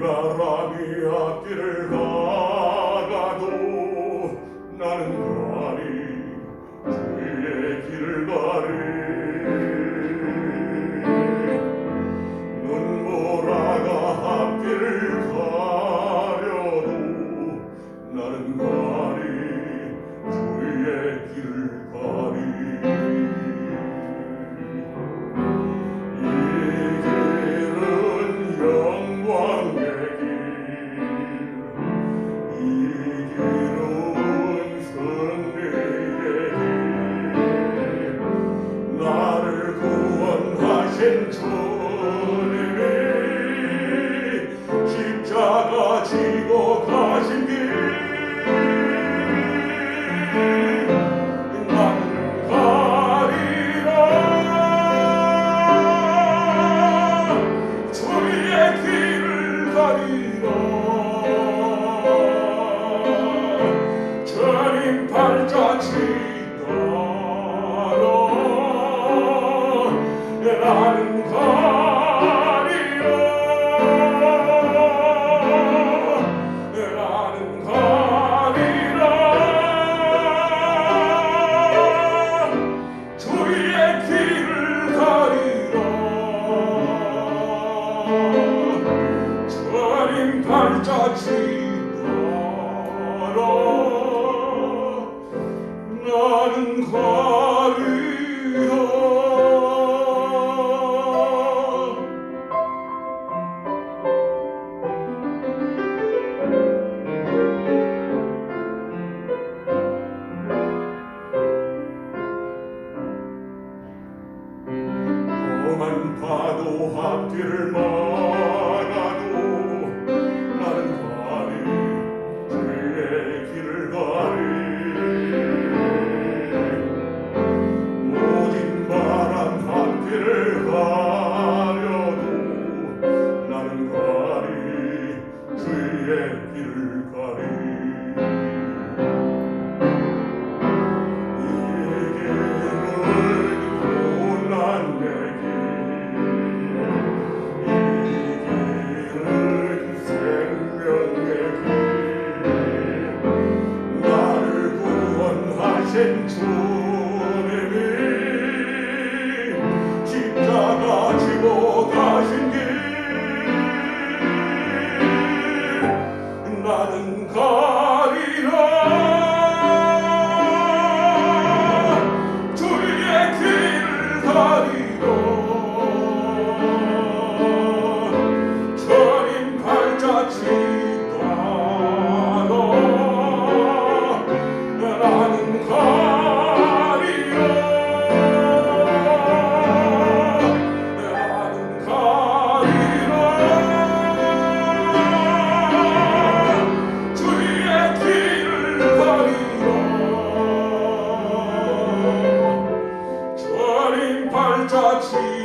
바람이 앞길을 가가도 나는 가리 주의 길을 가리 눈보라가 앞길을 가려도 나는 가리 주의 길을 가리 sergio 파도 앞길을 막 and. touch you.